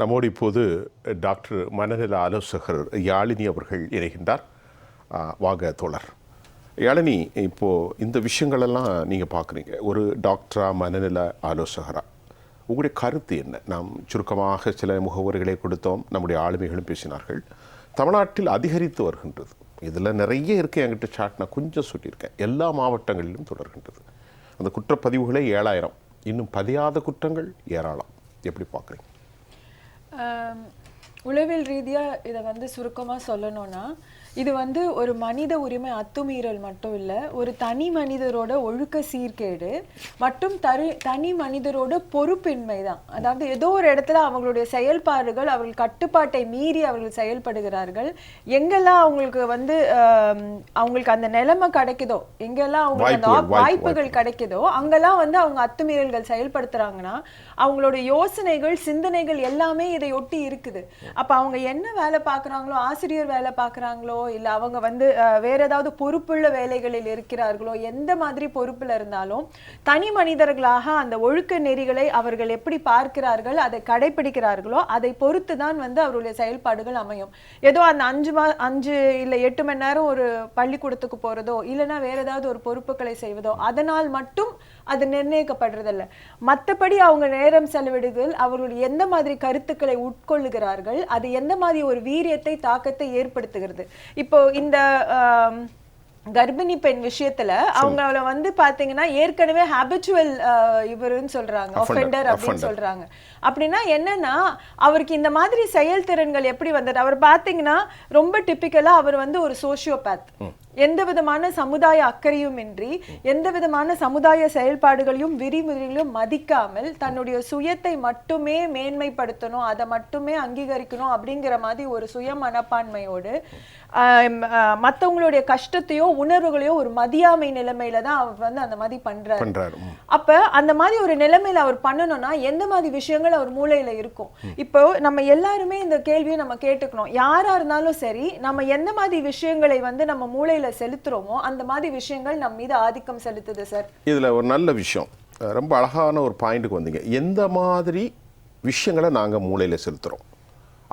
நம்மோடு இப்போது டாக்டர் மனநல ஆலோசகர் யாழினி அவர்கள் இணைகின்றார். வாக தோழர். யாழினி இப்போது இந்த விஷயங்களெல்லாம் நீங்கள் பார்க்குறீங்க ஒரு டாக்டரா மனநல ஆலோசகரா? உங்களுடைய கருத்து என்ன? நாம் சுருக்கமாக சில முகவரிகளை கொடுத்தோம். நம்முடைய ஆளுமைகளும் பேசினார்கள். தமிழ்நாட்டில் அதிகரித்து வருகின்றது. இதில் நிறைய இருக்குது என்கிட்ட சாட் நான் கொஞ்சம் சொல்லியிருக்கேன். எல்லா மாவட்டங்களிலும் தொடர்கின்றது. அந்த குற்றப்பதிவுகளே ஏழாயிரம். இன்னும் பதியாத குற்றங்கள் ஏராளம். எப்படி பார்க்குறீங்க உளவியல் ரீதியாக இதை வந்து சுருக்கமாக சொல்லணும்னா இது வந்து ஒரு மனித உரிமை அத்துமீறல் மட்டும் இல்லை ஒரு தனி மனிதரோட ஒழுக்க சீர்கேடு மற்றும் தரு தனி மனிதரோட பொறுப்பின்மை தான். அதாவது ஏதோ ஒரு இடத்துல அவங்களுடைய செயல்பாடுகள் அவர்கள் கட்டுப்பாட்டை மீறி அவர்கள் செயல்படுகிறார்கள். எங்கெல்லாம் அவங்களுக்கு வந்து அவங்களுக்கு அந்த நிலைமை கிடைக்குதோ எங்கெல்லாம் அவங்களுக்கு அந்த வாய்ப்புகள், வாய்ப்பு, வாய்ப்புகள் கிடைக்குதோ அங்கெல்லாம் வந்து அவங்க அத்துமீறல்கள் செயல்படுத்துறாங்கன்னா அவங்களோட யோசனைகள் சிந்தனைகள் எல்லாமே இதை ஒட்டி இருக்குது. அப்ப அவங்க என்ன வேலை பார்க்கறாங்களோ ஆசிரியர் வேலை பார்க்கறாங்களோ இல்லை அவங்க வந்து வேற ஏதாவது பொறுப்புள்ள வேலைகளில் இருக்கிறார்களோ எந்த மாதிரி பொறுப்பில் இருந்தாலும் தனி மனிதர்களாக அந்த ஒழுக்க நெறிகளை அவர்கள் எப்படி பார்க்கிறார்கள் அதை கடைபிடிக்கிறார்களோ அதை பொறுத்து தான் வந்து அவருடைய செயல்பாடுகள் அமையும். ஏதோ அந்த அஞ்சு மா அஞ்சு இல்லை எட்டு மணி நேரம் ஒரு பள்ளிக்கூடத்துக்கு போகிறதோ இல்லைன்னா வேற ஏதாவது ஒரு பொறுப்புகளை செய்வதோ அதனால் மட்டும் அது நிர்ணயிக்கப்படுறதில்ல. மத்தபடி அவங்க நேரம் செலவிடுதல் அவர்கள் எந்த மாதிரி கருத்துக்களை உட்கொள்ளுகிறார்கள் அது எந்த மாதிரி ஒரு வீரியத்தை தாக்கத்தை ஏற்படுத்துகிறது. இப்போ இந்த கர்ப்பிணி பெண் விஷயத்துல அவங்கள வந்து பாத்தீங்கன்னா ஏற்கனவே ஹாபிச்சுவல் இவருன்னு சொல்றாங்க. ஒஃபெண்டர் அப்படின்னு. சொல்றாங்க. அப்படின்னா என்னன்னா அவருக்கு இந்த மாதிரி செயல்திறன்கள் எப்படி வந்தது? அவர் பாத்தீங்கன்னா ரொம்ப டிப்பிக்கலா அவர் வந்து ஒரு சோசியோபேத் எந்த விதமான சமுதாய அக்கறையும் இன்றி எந்த விதமான சமுதாய செயல்பாடுகளையும் விதிமுறைகளையும் மதிக்காமல் தன்னுடைய சுயத்தை மட்டுமே மேன்மைப்படுத்தணும் அதை மட்டுமே அங்கீகரிக்கணும் அப்படிங்கிற மாதிரி ஒரு சுய மனப்பான்மையோடு மத்தவங்களுடைய கஷ்டத்தையோ உணர்வுகளையோ ஒரு மதியாமை நிலைமையில தான் அவர் வந்து அந்த மாதிரி பண்றாரு. அப்ப அந்த மாதிரி ஒரு நிலைமையில அவர் பண்ணணும்னா எந்த மாதிரி விஷயங்கள் அவர் மூளையில இருக்கும்? இப்போ நம்ம எல்லாருமே இந்த கேள்வியை நம்ம கேட்டுக்கணும். யாரா இருந்தாலும் சரி நம்ம எந்த மாதிரி விஷயங்களை வந்து நம்ம மூளையில செலுத்துகிறோமோ அந்த மாதிரி விஷயங்கள் நம்ம மீது ஆதிக்கம் செலுத்துது சார் இதில் ஒரு நல்ல விஷயம். ரொம்ப அழகான ஒரு பாயிண்ட்டுக்கு வந்தீங்க. எந்த மாதிரி விஷயங்களை நாங்கள் மூளையில் செலுத்துகிறோம்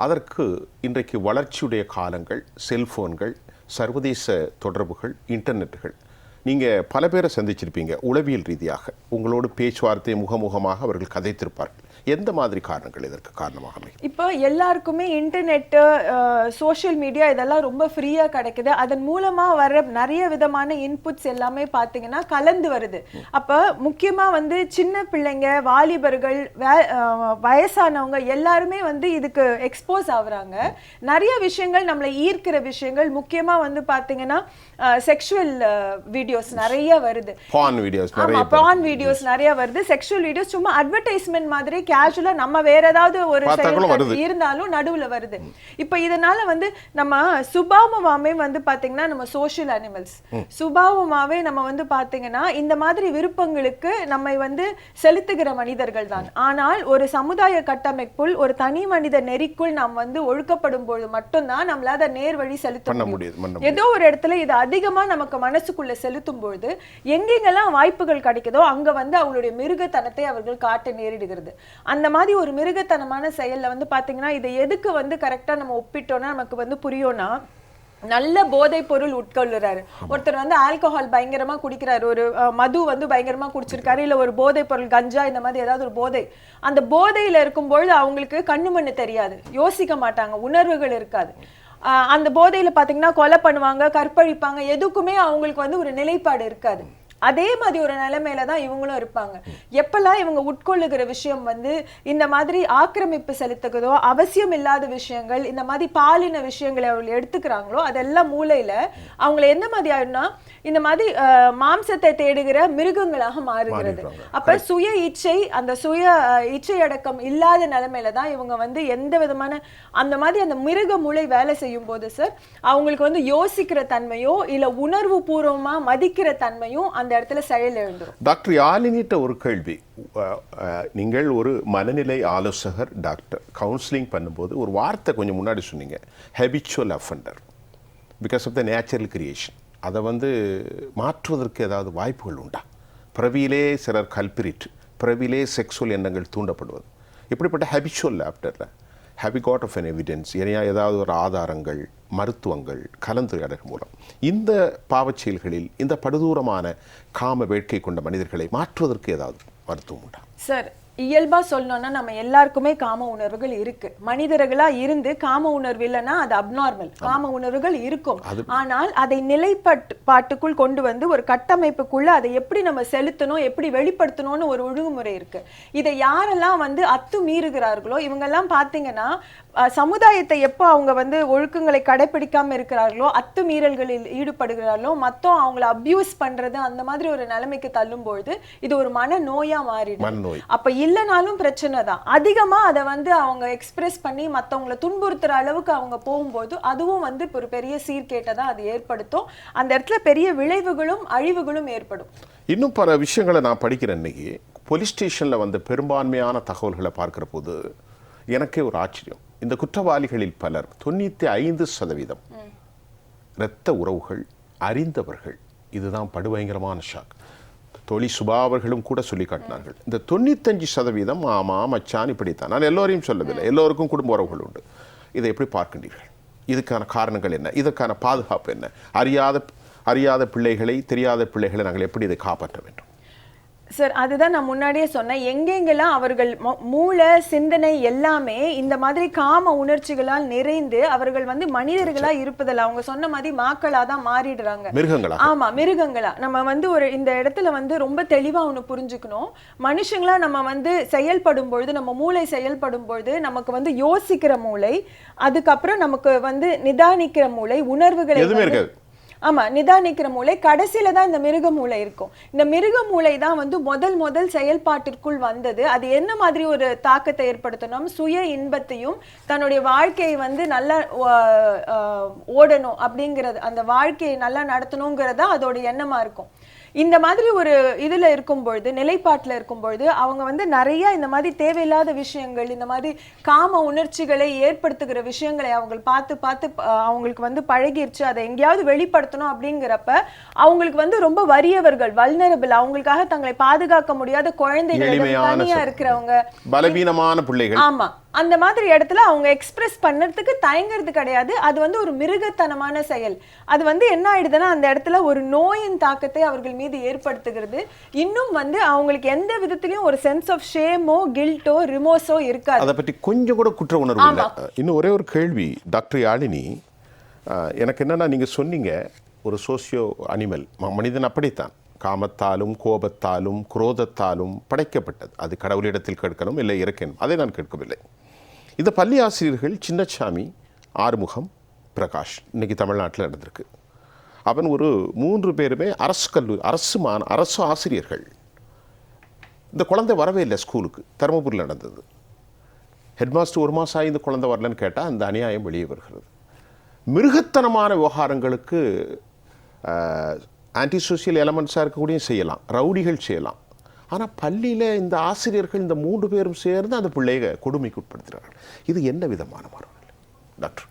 அதற்கு இன்றைக்கு வளர்ச்சியுடைய காலங்கள் செல்ஃபோன்கள் சர்வதேச தொடர்புகள் இன்டர்நெட்டுகள். நீங்கள் பல பேரை சந்திச்சிருப்பீங்க உளவியல் ரீதியாக. உங்களோடு பேச்சுவார்த்தை முகமுகமாக அவர்கள் கதைத்திருப்பார்கள். எந்த மாதிரி காரணங்கள் இதற்கு காரணமாக அமையும்? இப்போ எல்லாருக்குமே இன்டர்நெட்டு சோஷியல் மீடியா இதெல்லாம் ரொம்ப ஃப்ரீயா கிடைக்குது. அதன் மூலமா வர நிறைய விதமான இன்புட்ஸ் எல்லாமே பாத்தீங்கன்னா கலந்து வருது. அப்ப முக்கியமா வந்து சின்ன பிள்ளைங்க வாலிபர்கள் வயசானவங்க எல்லாருமே வந்து இதுக்கு எக்ஸ்போஸ் ஆகுறாங்க. நிறைய விஷயங்கள் நம்மளை ஈர்க்கிற விஷயங்கள். முக்கியமா வந்து பாத்தீங்கன்னா செக்ஷுவல் வீடியோஸ் நிறைய வருது. பான் வீடியோஸ் நிறைய ஆமா ப்ரான் வீடியோஸ் நிறைய வருது. செக்ஷுவல் வீடியோஸ் சும்மா அட்வர்டைஸ்மெண்ட் மாதிரி கேஷுவலா நம்ம வேற ஏதாவது ஒரு செயல். இருந்தாலும் நடுவுல வருது. இப்போ இதனால வந்து நம்ம சுபாவமாவே வந்து பாத்தீங்கன்னா நம்ம சோஷியல் அனிமல்ஸ் சுபாவமாவே நம்ம வந்து பாத்தீங்கன்னா இந்த மாதிரி விருப்பங்களுக்கு நம்மை வந்து செலுத்துகிற மனிதர்கள் தான். ஆனால் ஒரு சமுதாய கட்டமைப்புள் ஒரு தனி மனித நெறிக்குள் நாம் வந்து ஒழுக்கப்படும் பொழுது மட்டும்தான் நம்மளால அதை நேர் வழி செலுத்த முடியும். ஏதோ ஒரு இடத்துல இது அதிகமா நமக்கு மனசுக்குள்ள செலுத்தும் பொழுது எங்கெங்கெல்லாம் வாய்ப்புகள் கிடைக்குதோ அங்க வந்து அவங்களுடைய மிருகத்தனத்தை அவர்கள் காட்ட நேரிடுகிறது. அந்த மாதிரி ஒரு மிருகத்தனமான செயல்ல வந்து பாத்தீங்கன்னா இதை எதுக்கு வந்து கரெக்டா நம்ம ஒப்பிட்டோம்னா நமக்கு வந்து புரியும்னா நல்ல போதைப் பொருள் உட்கொள்ளுறாரு. ஒருத்தர் வந்து ஆல்கஹால் பயங்கரமா குடிக்கிறாரு. ஒரு மது வந்து பயங்கரமா குடிச்சிருக்காரு. இல்ல ஒரு போதைப் பொருள் கஞ்சா இந்த மாதிரி ஏதாவது ஒரு போதை. அந்த போதையில இருக்கும்பொழுது அவங்களுக்கு கண்ணு மண்ணு தெரியாது. யோசிக்க மாட்டாங்க. உணர்வுகள் இருக்காது. அந்த போதையில பாத்தீங்கன்னா கொலை பண்ணுவாங்க கற்பழிப்பாங்க. எதுக்குமே அவங்களுக்கு வந்து ஒரு நிலைப்பாடு இருக்காது. அதே மாதிரி ஒரு நிலைமையில தான் இவங்களும் இருப்பாங்க. எப்பெல்லாம் இவங்க உட்கொள்ளுகிற விஷயம் வந்து இந்த மாதிரி ஆக்கிரமிப்பு செலுத்துகிறதோ அவசியம் இல்லாத விஷயங்கள் இந்த மாதிரி பாலின விஷயங்களை அவர்கள் எடுத்துக்கிறாங்களோ அதெல்லாம் மூளையில அவங்களை எந்த மாதிரி ஆயிடும்னா இந்த மாதிரி மாம்சத்தை தேடுகிற மிருகங்களாக மாறுகிறது. அப்ப சுய இச்சை அந்த சுய இச்சை அடக்கம் இல்லாத நிலைமையில தான் இவங்க வந்து எந்த விதமான அந்த மாதிரி அந்த மிருக மூளை வேலை செய்யும் போது சார் அவங்களுக்கு வந்து யோசிக்கிற தன்மையோ இல்ல உணர்வு பூர்வமா மதிக்கிற தன்மையும் அந்த இடத்துல செயல் எழுந்துடும் டாக்டர் யாழினிட்ட ஒரு கேள்வி. நீங்கள் ஒரு மனநிலை ஆலோசகர் டாக்டர். கவுன்சிலிங் பண்ணும்போது ஒரு வார்த்தை கொஞ்சம் முன்னாடி சொன்னீங்க. Habitual offender because of the natural creation அதை வந்து மாற்றுவதற்கு ஏதாவது வாய்ப்புகள் உண்டா? பிறவியிலே சிலர் கல்பிரிட் பிறவியிலே செக்ஸுவல் எண்ணங்கள் தூண்டப்படுவது. இப்படிப்பட்ட habitual ஆஃப்டரில் ஹாவி God of an evidence Iniya ஏதாவது ஒரு ஆதாரங்கள் மருத்துவங்கள் கலந்துரையாடல் மூலம். இந்த பாவச்செயல்களில் இந்த படுதூரமான காம வேட்கை கொண்ட மனிதர்களை மாற்றுவதற்கு ஏதாவது மருத்துவம் உண்டா? சார் இயல்பா சொல்லணும்னா நம்ம எல்லாருக்குமே காம உணர்வுகள் இருக்கு. மனிதர்களா இருந்து காம உணர்வு இல்லைன்னா அது அப்நார்மல் காம உணர்வுகள் இருக்கும். ஆனால் அதை நிலைப்பாட்டு பாட்டுக்குள் கொண்டு வந்து ஒரு கட்டமைப்புக்குள்ள அதை எப்படி நம்ம செலுத்தணும் எப்படி வெளிப்படுத்தணும்னு ஒரு ஒழுங்குமுறை இருக்கு. இதை யாரெல்லாம் வந்து அத்து மீறுகிறார்களோ இவங்கெல்லாம் பாத்தீங்கன்னா அஹ், சமுதாயத்தை எப்போ அவங்க வந்து ஒழுக்கங்களை கடைபிடிக்காம இருக்கிறார்களோ அத்து மீறல்களில் ஈடுபடுகிறார்களோ மத்தம் அவங்கள அபியூஸ் பண்றது அந்த மாதிரி ஒரு நிலைமைக்கு தள்ளும்பொழுது இது ஒரு மன நோயா மாறிடும். அப்ப இல்லைனாலும் பிரச்சனை தான். அதிகமா அதை வந்து அவங்க எக்ஸ்பிரஸ் பண்ணி மத்தவங்கள துன்புறுத்துற அளவுக்கு அவங்க போகும்போது அதுவும் வந்து ஒரு பெரிய சீர்கேட்டை தான் அது ஏற்படுத்தும். அந்த இடத்துல பெரிய விளைவுகளும் அழிவுகளும் ஏற்படும். இன்னும் பல விஷயங்களை நான் படிக்கிறேன் இன்னைக்கு. போலீஸ் ஸ்டேஷனில் வந்த பெரும்பான்மையான தகவல்களை பார்க்கிற போது எனக்கே ஒரு ஆச்சரியம். இந்த குற்றவாளிகளில் பலர் தொண்ணூற்றி ஐந்து சதவீதம் இரத்த உறவுகள் அறிந்தவர்கள். இதுதான் படுபயங்கரமான ஷாக் தொழி சுபா அவர்களும் கூட சொல்லி காட்டினார்கள். இந்த தொண்ணூத்தஞ்சு சதவீதம் ஆமாம் மச்சான் இப்படித்தான். நான் எல்லோரையும் சொல்லவில்லை. எல்லோருக்கும் குடும்ப உறவுகள் உண்டு. இதை எப்படி பார்க்கின்றீர்கள்? இதுக்கான காரணங்கள் என்ன? இதற்கான பாதுகாப்பு என்ன? அறியாத அறியாத பிள்ளைகளை தெரியாத பிள்ளைகளை நாங்கள் எப்படி இதை காப்பாற்ற வேண்டும்? சார் அதுதான் நான் முன்னாடியே சொன்னேன். எங்கெங்கெல்லாம் அவர்கள் மூளை சிந்தனை எல்லாமே இந்த மாதிரி காம உணர்ச்சிகளால் நிறைந்து அவர்கள் வந்து மனிதர்களா இருப்பதில்ல அவங்க சொன்ன மாதிரி மாக்களா தான் மாறிடுறாங்க. மிருகங்களா ஆமா மிருகங்களா. நம்ம வந்து ஒரு இந்த இடத்துல வந்து ரொம்ப தெளிவா ஒண்ணு புரிஞ்சுக்கணும். மனுஷங்களா நம்ம வந்து செயல்படும் பொழுது நம்ம மூளை செயல்படும் பொழுது நமக்கு வந்து யோசிக்கிற மூளை அதுக்கப்புறம் நமக்கு வந்து நிதானிக்கிற மூளை உணர்வுகளை எதுவுமே வந்து- இருக்காது. ஆமா நிதானிக்கிற மூளை கடைசியில தான் இந்த மிருக மூளை இருக்கும். இந்த மிருக மூளை தான் வந்து முதல் முதல் செயல்பாட்டிற்குள் வந்தது. அது என்ன மாதிரி ஒரு தாக்கத்தை ஏற்படுத்தணும்? சுய இன்பத்தையும் தன்னுடைய வாழ்க்கையை வந்து நல்லா ஓடணும் அப்படிங்கிறது அந்த வாழ்க்கையை நல்லா நடத்தணுங்கிறதா அதோட எண்ணமா இருக்கும். இந்த மாதிரி ஒரு இதுல இருக்கும் பொழுது நிலைப்பாட்டுல இருக்கும் பொழுது அவங்க வந்து நிறைய இந்த மாதிரி தேவையில்லாத விஷயங்கள் இந்த மாதிரி காம உணர்ச்சிகளை ஏற்படுத்துகிற விஷயங்களை அவங்க பார்த்து பார்த்து அவங்களுக்கு வந்து பழகிருச்சு அதை எங்கேயாவது வெளிப்படுத்தணும் அப்படிங்கிறப்ப அவங்களுக்கு வந்து ரொம்ப வறியவர்கள் வல்னரபிள் அவங்களுக்காக தங்களை பாதுகாக்க முடியாத குழந்தைகள் தனியா. இருக்கிறவங்க. பலவீனமான பிள்ளைகள். ஆமா. அந்த மாதிரி இடத்துல அவங்க எக்ஸ்பிரஸ் பண்ணறதுக்கு தயங்குறது கிடையாது. அது வந்து ஒரு மிருகத்தனமான செயல். அது வந்து என்ன ஆயிடுதுன்னா அந்த இடத்துல ஒரு நோயின் தாக்கத்தை அவர்கள் மீது ஏற்படுத்துகிறது. இன்னும் வந்து அவங்களுக்கு எந்த விதத்திலயும் ஒரு சென்ஸ் ஆஃப் ஷேமோ கில்ட்டோ ரிமோஸோ இருக்காது. அதை பற்றி கொஞ்சம் கூட குற்ற உணர்வு இன்னும் ஒரே ஒரு கேள்வி டாக்டர் யாழினி. எனக்கு என்னன்னா நீங்க சொன்னீங்க ஒரு சோசியோ அனிமல் மனிதன் அப்படித்தான். காமத்தாலும் கோபத்தாலும் குரோதத்தாலும் படைக்கப்பட்டது. அது கடவுளிடத்தில் கேட்கணும் இல்லை இறக்கணும். அதை நான் கேட்கவில்லை. இந்த பள்ளி ஆசிரியர்கள் சின்னச்சாமி ஆறுமுகம் பிரகாஷ் இன்றைக்கி தமிழ்நாட்டில் நடந்திருக்கு. அவன் ஒரு மூன்று பேருமே அரசு கல்லூரி அரசு மான அரசு ஆசிரியர்கள். இந்த குழந்தை வரவே இல்லை ஸ்கூலுக்கு. தருமபுரியில் நடந்தது. ஹெட்மாஸ்டர் ஒரு மாதம் ஆகி இந்த குழந்தை வரலன்னு கேட்டால் அந்த அநியாயம் வெளியே வருகிறது. மிருகத்தனமான விவகாரங்களுக்கு ஆன்டி சோசியல் எலமெண்ட்ஸாக இருக்கக்கூடிய செய்யலாம். ரவுடிகள் செய்யலாம். ஆனால் பள்ளியில் இந்த ஆசிரியர்கள் இந்த மூன்று பேரும் சேர்ந்து அந்த பிள்ளைய கொடுமைக்கு உட்படுத்துகிறார்கள் இது என்ன விதமான மரணம் டாக்டர்.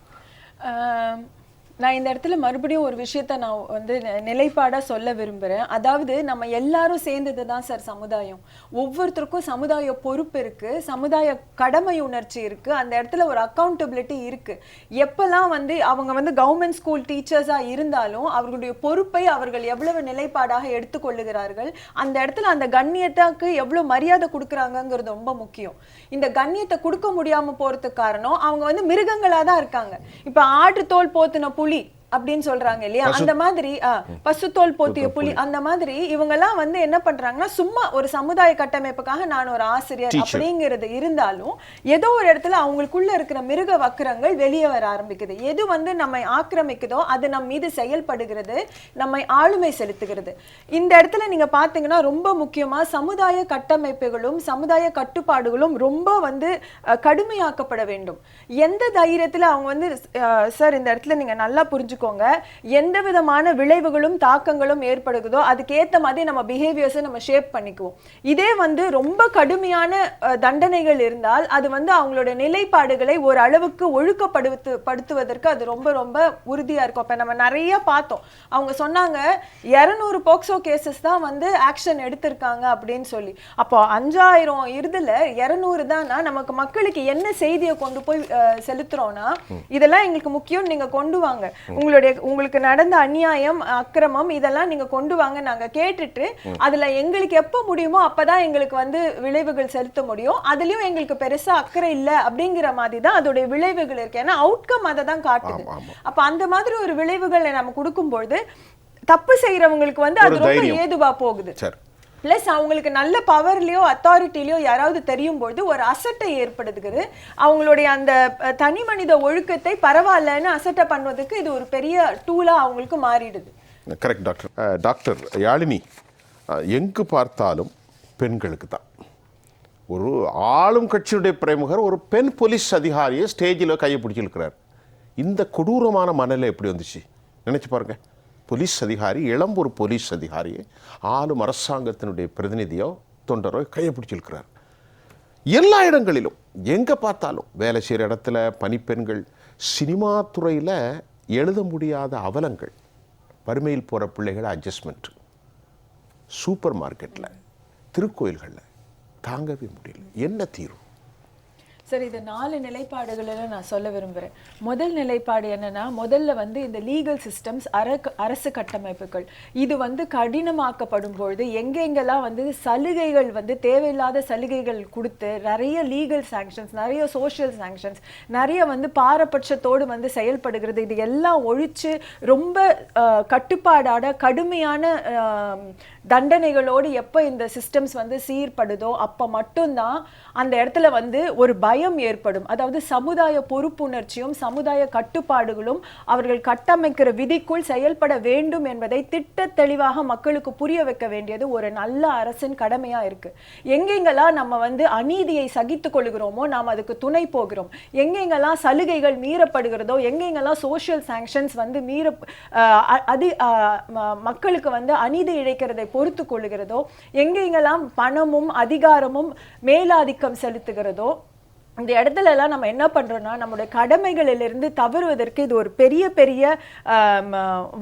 நான் இந்த இடத்துல மறுபடியும் ஒரு விஷயத்த நான் வந்து நிலைப்பாடாக சொல்ல விரும்புகிறேன் அதாவது நம்ம எல்லாரும் சேர்ந்தது தான் சார் சமுதாயம். ஒவ்வொருத்தருக்கும் சமுதாய பொறுப்பு இருக்குது சமுதாய கடமை உணர்ச்சி இருக்குது அந்த இடத்துல ஒரு அக்கௌண்டபிலிட்டி இருக்குது எப்போல்லாம் வந்து அவங்க வந்து கவர்மெண்ட் ஸ்கூல் டீச்சர்ஸாக இருந்தாலும் அவர்களுடைய பொறுப்பை அவர்கள் எவ்வளவு நிலைப்பாடாக எடுத்துக்கொள்ளுகிறார்கள் அந்த இடத்துல அந்த கண்ணியத்துக்கு எவ்வளோ மரியாதை கொடுக்குறாங்கங்கிறது ரொம்ப முக்கியம். இந்த கண்ணியத்தை கொடுக்க முடியாமல் போகிறதுக்கு காரணம் அவங்க வந்து மிருகங்களாக தான் இருக்காங்க. இப்போ ஆட்டு தோல் போத்துன புலி அப்படின்னு சொல்றாங்க இல்லையா? அந்த மாதிரி பசுத்தோல் போத்திய புலி அந்த மாதிரி இவங்க எல்லாம் வந்து என்ன பண்றாங்கன்னா சும்மா ஒரு சமுதாய கட்டமைப்புக்காக நான் ஒரு ஆசிரியர். அப்படிங்கிறது இருந்தாலும் ஏதோ ஒரு இடத்துல அவங்களுக்குள்ள இருக்கிற மிருக வக்கிரங்கள் வெளியே வர ஆரம்பிக்குது. எது வந்து நம்மை ஆக்கிரமிக்குதோ அது நம் மீது செயல்படுகிறது நம்மை ஆளுமை செலுத்துகிறது. இந்த இடத்துல நீங்க பாத்தீங்கன்னா ரொம்ப முக்கியமா சமுதாய கட்டமைப்புகளும் சமுதாய கட்டுப்பாடுகளும் ரொம்ப வந்து கடுமையாக்கப்பட வேண்டும். எந்த தைரியத்துல அவங்க வந்து சார் இந்த இடத்துல நீங்க நல்லா புரிஞ்சுக்கணும் வச்சுக்கோங்க. எந்த விதமான விளைவுகளும் தாக்கங்களும் ஏற்படுகுதோ அதுக்கேத்த மாதிரி நம்ம பிஹேவியர்ஸை நம்ம ஷேப் பண்ணிக்குவோம். இதே வந்து ரொம்ப கடுமையான தண்டனைகள் இருந்தால் அது வந்து அவங்களோட நிலைப்பாடுகளை ஒரு அளவுக்கு ஒழுக்கப்படுத்து படுத்துவதற்கு அது ரொம்ப ரொம்ப உறுதியா இருக்கும். அப்ப நம்ம நிறைய பார்த்தோம். அவங்க சொன்னாங்க இருநூறு போக்சோ கேசஸ் தான் வந்து ஆக்ஷன் எடுத்திருக்காங்க அப்படின்னு சொல்லி. அப்போ அஞ்சாயிரம் இருதுல இருநூறு தானா நமக்கு மக்களுக்கு என்ன செய்தியை கொண்டு போய் செலுத்துறோம்னா இதெல்லாம் எங்களுக்கு முக்கியம் நீங்க கொண்டு வாங்க. உங்களுடைய உங்களுக்கு நடந்த அநியாயம் அக்கிரமம் இதெல்லாம் நீங்க கொண்டு வாங்க நாங்க கேட்டுட்டு அதுல எங்களுக்கு எப்ப முடியுமோ அப்பதான் எங்களுக்கு வந்து விளைவுகள் செலுத்த முடியும். அதுலயும் எங்களுக்கு பெருசா அக்கறை இல்ல அப்படிங்கிற மாதிரி தான் அதோடைய விளைவுகள் இருக்கு. ஏன்னா அவுட்கம் அதை தான் காட்டுது. அப்ப அந்த மாதிரி ஒரு விளைவுகளை நம்ம கொடுக்கும்பொழுது தப்பு செய்யறவங்களுக்கு வந்து அது ரொம்ப. ஏதுவா போகுது. ப்ளஸ் அவங்களுக்கு நல்ல பவர்லேயோ அத்தாரிட்டிலையோ யாராவது தெரியும் பொழுது ஒரு அசட்டை ஏற்படுத்துகிறது. அவங்களுடைய அந்த தனி மனித ஒழுக்கத்தை பரவாயில்லன்னு அசட்டை பண்ணுவதற்கு இது ஒரு பெரிய டூலாக அவங்களுக்கு மாறிடுது. கரெக்ட் டாக்டர் டாக்டர் யாழினி எங்கு பார்த்தாலும் பெண்களுக்கு தான். ஒரு ஆளும் கட்சியுடைய பிரமுகர் ஒரு பெண் போலீஸ் அதிகாரியை ஸ்டேஜில் கையை பிடிச்சிருக்கிறார். இந்த கொடூரமான மனநிலை எப்படி வந்துச்சு? நினச்சி பாருங்கள் போலீஸ் அதிகாரி இளம்பூர் போலீஸ் அதிகாரியை ஆளும் அரசாங்கத்தினுடைய பிரதிநிதியோ தொண்டரோ கையை பிடிச்சிருக்கிறார் எல்லா இடங்களிலும் எங்கே பார்த்தாலும் வேலை செய்கிற இடத்துல பணிப்பெண்கள் சினிமா துறையில் எழுத முடியாத அவலங்கள் வறுமையில் போகிற பிள்ளைகள் அட்ஜஸ்ட்மெண்ட் சூப்பர் மார்க்கெட்டில் திருக்கோயில்களில் தாங்கவே முடியல. என்ன தீர்வு? சரி இது நாலு நிலைப்பாடுகளில் நான் சொல்ல விரும்புகிறேன் முதல் நிலைப்பாடு என்னென்னா முதல்ல வந்து இந்த லீகல் சிஸ்டம்ஸ் அரசு கட்டமைப்புகள். இது வந்து கடினமாக்கப்படும் பொழுது எங்கெங்கெல்லாம் வந்து சலுகைகள் வந்து தேவையில்லாத சலுகைகள் கொடுத்து நிறைய லீகல் சாங்ஷன்ஸ் நிறைய சோஷியல் சாங்ஷன்ஸ் நிறைய வந்து பாரபட்சத்தோடு வந்து செயல்படுகிறது இது எல்லாம் ஒழிச்சு ரொம்ப கட்டுப்பாடான கடுமையான தண்டனைகளோடு எப்போ இந்த சிஸ்டம்ஸ் வந்து சீர்படுதோ அப்போ மட்டும்தான் அந்த இடத்துல வந்து ஒரு பயம் ஏற்படும். அதாவது சமுதாய பொறுப்புணர்ச்சியும் சமுதாய கட்டுப்பாடுகளும் அவர்கள் கட்டமைக்கிற விதிக்குள் செயல்பட வேண்டும் என்பதை திட்ட தெளிவாக மக்களுக்கு புரிய வைக்க வேண்டியது ஒரு நல்ல அரசின் கடமையா இருக்கு. எங்கெங்கெல்லாம் நம்ம வந்து அநீதியை சகித்துக் கொள்கிறோமோ நாம் அதுக்கு துணை போகிறோம். எங்கெங்கெல்லாம் சலுகைகள் மீறப்படுகிறதோ எங்கெங்கெல்லாம் சோஷியல் சாங்ஷன்ஸ் வந்து மீற அ- அது ம- மக்களுக்கு வந்து அநீதி இழைக்கிறதை பொறுத்து கொள்கிறதோ எங்கெங்கெல்லாம் பணமும் அதிகாரமும் மேலாதிக்க மேலாதிக்கம் செலுத்துகிறதோ இந்த இடத்துல எல்லாம் நம்ம என்ன பண்ணுறோன்னா நம்முடைய கடமைகளிலிருந்து தவறுவதற்கு இது ஒரு பெரிய பெரிய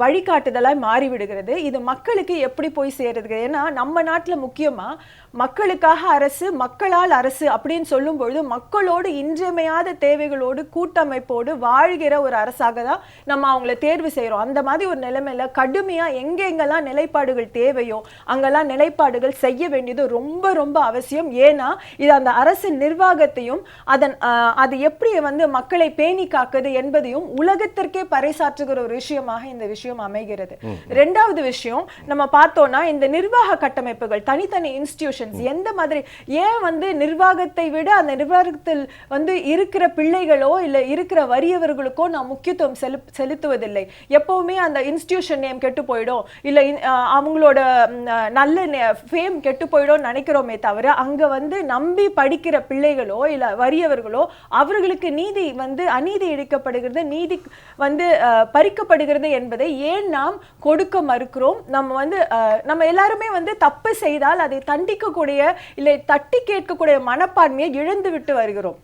வழிகாட்டுதலாக மாறிவிடுகிறது. இது மக்களுக்கு எப்படி போய் சேருது? ஏன்னா நம்ம நாட்டில் முக்கியமாக மக்களுக்காக அரசு மக்களால் அரசு அப்படின்னு சொல்லும் பொழுது மக்களோடு இன்றியமையாத தேவைகளோடு கூட்டமைப்போடு வாழ்கிற ஒரு அரசாக தான் நம்ம அவங்கள தேர்வு செய்கிறோம் அந்த மாதிரி ஒரு நிலைமையில கடுமையாக எங்கெங்கெல்லாம் நிலைப்பாடுகள் தேவையோ அங்கெல்லாம் நிலைப்பாடுகள் செய்ய வேண்டியது ரொம்ப ரொம்ப அவசியம். ஏன்னா இது அந்த அரசு நிர்வாகத்தையும் அதன் அது எப்படி வந்து மக்களை பேணி காக்குது என்பதையும் உலகத்திற்கே பறைசாற்றுகிற ஒரு விஷயமாக இந்த விஷயம் அமைகிறது. ரெண்டாவது விஷயம் நம்ம பார்த்தோம்னா இந்த நிர்வாக கட்டமைப்புகள் தனித்தனி இன்ஸ்டிடியூஷன்ஸ் எந்த மாதிரி ஏன் வந்து நிர்வாகத்தை விட அந்த நிர்வாகத்தில் வந்து இருக்கிற பிள்ளைகளோ இல்ல இருக்கிற வறியவர்களுக்கோ நான் முக்கியத்துவம் செலு செலுத்துவதில்லை. எப்பவுமே அந்த இன்ஸ்டிடியூஷன் நேம் கெட்டு போயிடும். இல்ல அவங்களோட நல்ல ஃபேம் கெட்டு போயிடும் நினைக்கிறோமே தவிர அங்க வந்து நம்பி படிக்கிற பிள்ளைகளோ இல்ல வறியவர்களோ அவர்களுக்கு நீதி வந்து அநீதி இழைக்கப்படுகிறது நீதி வந்து பறிக்கப்படுகிறது என்பதை ஏன் நாம் கொடுக்க மறுக்கிறோம்? நம்ம வந்து ஆஹ், நம்ம எல்லாருமே வந்து தப்பு செய்தால் அதை தண்டிக்கக்கூடிய இல்லை தட்டி கேட்கக்கூடிய மனப்பான்மையை இழந்து விட்டு வருகிறோம்.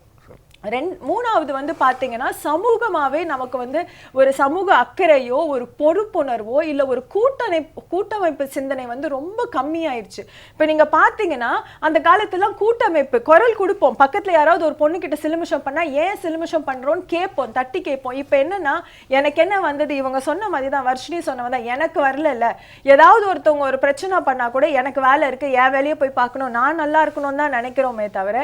ரெண் மூணாவது வந்து பார்த்தீங்கன்னா சமூகமாகவே நமக்கு வந்து ஒரு சமூக அக்கறையோ ஒரு பொறுப்புணர்வோ இல்லை ஒரு கூட்டமைப்பு கூட்டமைப்பு சிந்தனை வந்து ரொம்ப கம்மியாயிருச்சு. இப்போ நீங்கள் பார்த்தீங்கன்னா அந்த காலத்துல கூட்டமைப்பு குரல் கொடுப்போம். பக்கத்தில் யாராவது ஒரு பொண்ணுக்கிட்ட சிலுமிஷம் பண்ணால் ஏன் சிலுமிஷம் பண்ணுறோன்னு கேட்போம் தட்டி கேட்போம் இப்போ என்னென்னா எனக்கு என்ன வந்தது? இவங்க சொன்ன மாதிரி தான் வர்ஷினி சொன்ன மாதிரி தான் எனக்கு வரலல்ல. ஏதாவது ஒருத்தவங்க ஒரு பிரச்சனை பண்ணால் கூட எனக்கு வேலை இருக்குது என் வேலையை போய் பார்க்கணும் நான் நல்லா இருக்கணும்னு தான் நினைக்கிறோமே தவிர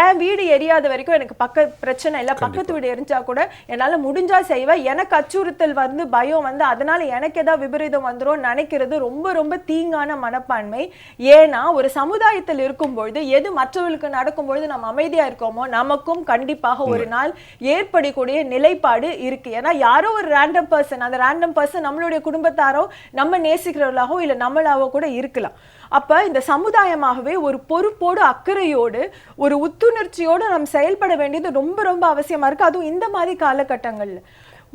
என் வீடு எரியாத வரைக்கும் எனக்கு பக்க பிரச்சனை இல்ல பக்கத்து வீடு எரிஞ்சா கூட என்னால முடிஞ்சா செய்வேன். எனக்கு அச்சுறுத்தல் வந்து பயம் வந்து அதனால எனக்கு ஏதாவது விபரீதம் வந்துரும் நினைக்கிறது ரொம்ப ரொம்ப தீங்கான மனப்பான்மை. ஏன்னா ஒரு சமுதாயத்தில் இருக்கும் பொழுது எது மற்றவர்களுக்கு நடக்கும் பொழுது நம்ம அமைதியா இருக்கோமோ நமக்கும் கண்டிப்பாக ஒரு நாள் ஏற்படக்கூடிய நிலைப்பாடு இருக்கு. ஏன்னா யாரோ ஒரு ரேண்டம் பர்சன் அந்த ரேண்டம் பர்சன் நம்மளுடைய குடும்பத்தாரோ நம்ம நேசிக்கிறவர்களாகவோ இல்ல நம்மளாவோ கூட இருக்கலாம். அப்ப இந்த சமுதாயமாகவே ஒரு பொறுப்போடு அக்கறையோடு ஒரு உத்துணர்ச்சியோடு நாம் செயல்பட வேண்டியது ரொம்ப ரொம்ப அவசியமா இருக்கு. அதுவும் இந்த மாதிரி காலகட்டங்கள்ல.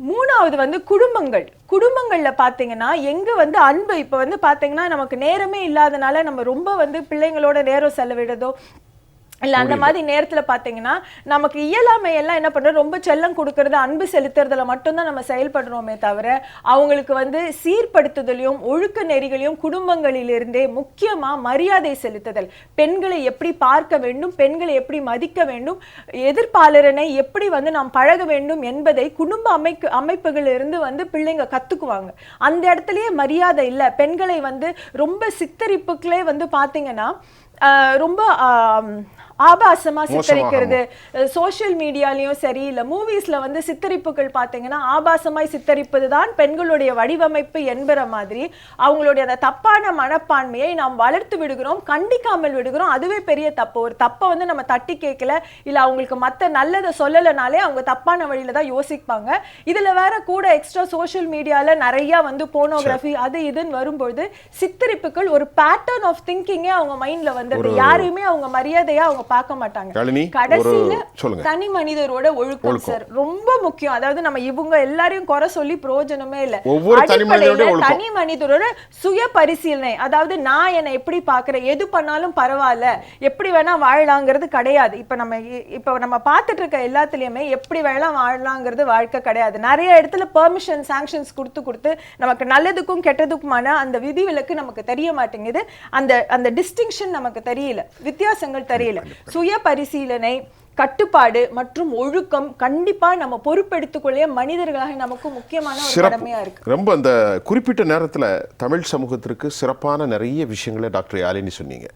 மூணாவது வந்து குடும்பங்கள். குடும்பங்கள்ல பாத்தீங்கன்னா எங்க வந்து அன்பு இப்ப வந்து பார்த்தீங்கன்னா நமக்கு நேரமே இல்லாதனால நம்ம ரொம்ப வந்து பிள்ளைங்களோட நேரம் செலவிடுறதோ இல்ல அந்த மாதிரி நேரத்துல பாத்தீங்கன்னா நமக்கு இயலாமை எல்லாம் என்ன பண்றோம் ரொம்ப செல்லம் கொடுக்கறது அன்பு செலுத்துறதுல மட்டும்தான் நம்ம செயல்படுறோமே தவிர அவங்களுக்கு வந்து சீர்படுத்துதலையும் ஒழுக்க நெறிகளையும் குடும்பங்களிலிருந்தே முக்கியமா மரியாதை செலுத்துதல். பெண்களை எப்படி பார்க்க வேண்டும் பெண்களை எப்படி மதிக்க வேண்டும் எதிர்ப்பாளரனை எப்படி வந்து நாம் பழக வேண்டும் என்பதை குடும்ப அமைப்பு அமைப்புகளிலிருந்து வந்து பிள்ளைங்க கத்துக்குவாங்க. அந்த இடத்துலயே மரியாதை இல்ல. பெண்களை வந்து ரொம்ப சித்தரிப்புகளே வந்து பாத்தீங்கன்னா ஆஹ் ரொம்ப ஆபாசமா சித்தரிக்கிறது. சோஷியல் மீடியாலயும் சரி இல்ல மூவிஸ்ல வந்து சித்தரிப்புகள் பாத்தீங்கன்னா ஆபாசமாய் சித்தரிப்பது தான் பெண்களுடைய வடிவமைப்பு என்பற மாதிரி அவங்களுடைய அந்த தப்பான மனப்பான்மையை நாம் வளர்த்து விடுகிறோம் கண்டிக்காமல் விடுகிறோம். அதுவே பெரிய தப்பு. ஒரு தப்பை வந்து நம்ம தட்டி கேட்கல இல்ல அவங்களுக்கு மத்த நல்லதை சொல்லலைனாலே அவங்க தப்பான வழியில தான் யோசிப்பாங்க. இதுல வேற கூட எக்ஸ்ட்ரா சோஷியல் மீடியால நிறைய வந்து போனோகிராஃபி அது இதுன்னு வரும்பொழுது சித்தரிப்புகள் ஒரு பேட்டர்ன் ஆஃப் திங்கிங்கே அவங்க மைண்ட்ல வந்துடுது யாரையுமே அவங்க மரியாதையா அவங்க பார்க்க மாட்டாங்க கடைசியில தனி மனிதரோட ஒழுக்கம் சார். ரொம்ப முக்கியம். அதாவது நம்ம இவங்க எல்லாரையும் குறை சொல்லி பிரயோஜனமே இல்ல. தனி அடிப்படையில மனிதரோட சுய பரிசீலனை. அதாவது நான் என்னை எப்படி பாக்குறேன் எது பண்ணாலும் பரவாயில்ல. எப்படி வேணா வாழலாங்கிறது கிடையாது. இப்ப நம்ம இப்ப நம்ம பார்த்துட்டு இருக்க எல்லாத்துலயுமே எப்படி வேணா வாழலாங்கிறது வாழ்க்கை கிடையாது. நிறைய இடத்துல பெர்மிஷன் சாங்ஷன்ஸ் கொடுத்து கொடுத்து நமக்கு நல்லதுக்கும் கெட்டதுக்குமான அந்த விதிவிலக்கு நமக்கு தெரிய மாட்டேங்குது. அந்த அந்த டிஸ்டிங்ஷன் நமக்கு தெரியல. வித்தியாசங்கள் தெரியல. சுய பரிசீலனை கட்டுப்பாடு மற்றும் ஒழுக்கம் கண்டிப்பா நம்ம பொறுப்பெடுத்துக்கொள்ளே மனிதர்களாக நமக்கு முக்கியமான ஒரு கடமையா இருக்கு. ரொம்ப அந்த குறிப்பிட்ட நேரத்துல தமிழ் சமூகத்திற்கு சிறப்பான நிறைய விஷயங்களை டாக்டர் யாழினி சொன்னீங்க.